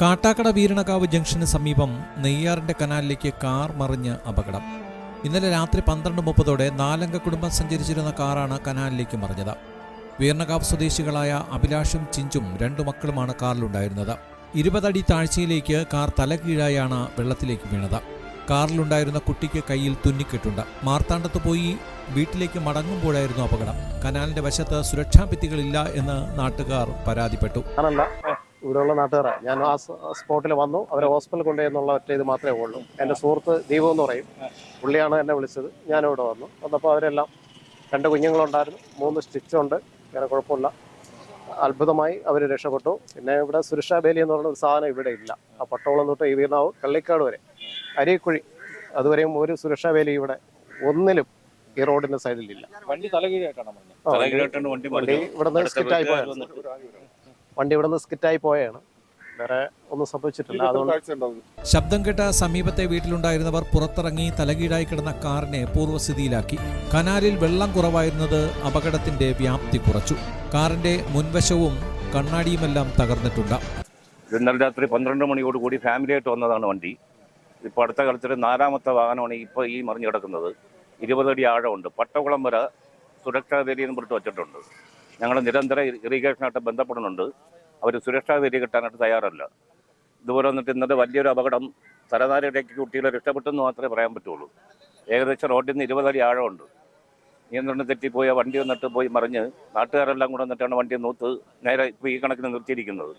Kattakada Veeranakavu junction സമീപം നെയ്യാറിന്റെ കനാലിലേക്ക് car മറിഞ്ഞ് അപകടം. ഇന്നലെ രാത്രി പന്ത്രണ്ട് മുപ്പതോടെ നാലംഗ കുടുംബം സഞ്ചരിച്ചിരുന്ന കാറാണ് കനാലിലേക്ക് മറിഞ്ഞത്. വീരണകാവ് സ്വദേശികളായ അഭിലാഷും ചിഞ്ചും രണ്ടു മക്കളുമാണ് കാറിലുണ്ടായിരുന്നത്. ഇരുപതടി താഴ്ചയിലേക്ക് കാർ തലകീഴായാണ് വെള്ളത്തിലേക്ക് വീണത്. കാറിലുണ്ടായിരുന്ന കുട്ടിക്ക് കയ്യിൽ തുന്നിക്കെട്ടുണ്ട്. മാർത്താണ്ഡത്ത് പോയി വീട്ടിലേക്ക് മടങ്ങുമ്പോഴായിരുന്നു അപകടം. കനാലിന്റെ വശത്ത് സുരക്ഷാ ഭിത്തികളില്ല എന്ന് നാട്ടുകാർ പരാതിപ്പെട്ടു. ഇവിടെയുള്ള നാട്ടുകാരാണ് ഞാൻ ആ സ്പോട്ടിൽ വന്നു. അവരെ ഹോസ്പിറ്റലിൽ കൊണ്ടുപോയെന്നുള്ള ഒറ്റ ഇത് മാത്രമേ ഉള്ളൂ. എന്റെ സുഹൃത്ത് ദീപം എന്ന് പറയും. പുള്ളിയാണ് എന്നെ വിളിച്ചത്. ഞാനിവിടെ വന്നു. വന്നപ്പോൾ അവരെല്ലാം രണ്ട് കുഞ്ഞുങ്ങളുണ്ടായിരുന്നു. മൂന്ന് സ്റ്റിച്ചുണ്ട്. വേറെ കുഴപ്പമില്ല. അത്ഭുതമായി അവർ രക്ഷപ്പെട്ടു. പിന്നെ ഇവിടെ സുരക്ഷാ ബേലി എന്ന് പറയുന്ന ഒരു സാധനം ഇവിടെ ഇല്ല. ആ പട്ടോളം തൊട്ട് ഈ വീണാവ് കള്ളിക്കാട് വരെ. അരീക്കുഴി. അതുവരെയും ഒരു സുരക്ഷാ വേലി ഇവിടെ ഒന്നിലും ഈ റോഡിന്റെ സൈഡിലില്ല. വണ്ടി. ഇവിടെ നിന്ന് സ്കിറ്റായി വന്നിട്ട് വണ്ടി ഇവിടെ നിന്ന് സ്കിറ്റായി പോയാണ്. വേറെ ഒന്നും സംഭവിച്ചിട്ടില്ല. അതുകൊണ്ട് ശബ്ദം കേട്ട സമീപത്തെ വീട്ടിലുണ്ടായിരുന്നവർ പുറത്തിറങ്ങി തലകീഴായി കിടന്ന കാറിനെ പൂർവസ്ഥിതിയിലാക്കി. കനാലിൽ വെള്ളം കുറവായിരുന്നത് അപകടത്തിന്റെ വ്യാപ്തി കുറച്ചു. കാറിന്റെ മുൻവശവും കണ്ണാടിയുമെല്ലാം തകർന്നിട്ടുണ്ട്. ഇന്നലെ രാത്രി പന്ത്രണ്ട് മണിയോട് കൂടി ഫാമിലിയായിട്ട് വന്നതാണ് വണ്ടി. ഇപ്പോൾ അടുത്ത കാലത്ത് നാലാമത്തെ വാഹനമാണ് ഇപ്പോൾ ഈ മറിഞ്ഞു കിടക്കുന്നത്. ഇരുപതടി ആഴമുണ്ട്. പട്ടകുളം വരെ സുരക്ഷാ വേലി എന്ന് പറഞ്ഞിട്ട് വെച്ചിട്ടുണ്ട്. ഞങ്ങൾ നിരന്തരം ഇറിഗേഷനായിട്ട് ബന്ധപ്പെടുന്നുണ്ട്. അവർ സുരക്ഷാ വേദി കിട്ടാനായിട്ട് തയ്യാറല്ല. ഇതുപോലെ വന്നിട്ട് ഇന്നലെ വലിയൊരു അപകടം തലനാരിടയ്ക്ക് കുട്ടികളെ രക്ഷപ്പെട്ടെന്ന് മാത്രമേ പറയാൻ പറ്റുള്ളൂ. ഏകദേശം റോഡിൽ നിന്ന് ഇരുപതടി ആഴമുണ്ട്. നിയന്ത്രണം തെറ്റിപ്പോയ വണ്ടി വന്നിട്ട് പോയി മറിഞ്ഞ് നാട്ടുകാരെല്ലാം കൂടെ വന്നിട്ടാണ് വണ്ടി നൂത്ത് നേരെ ഈ കണക്കിന് നിർത്തിയിരിക്കുന്നത്.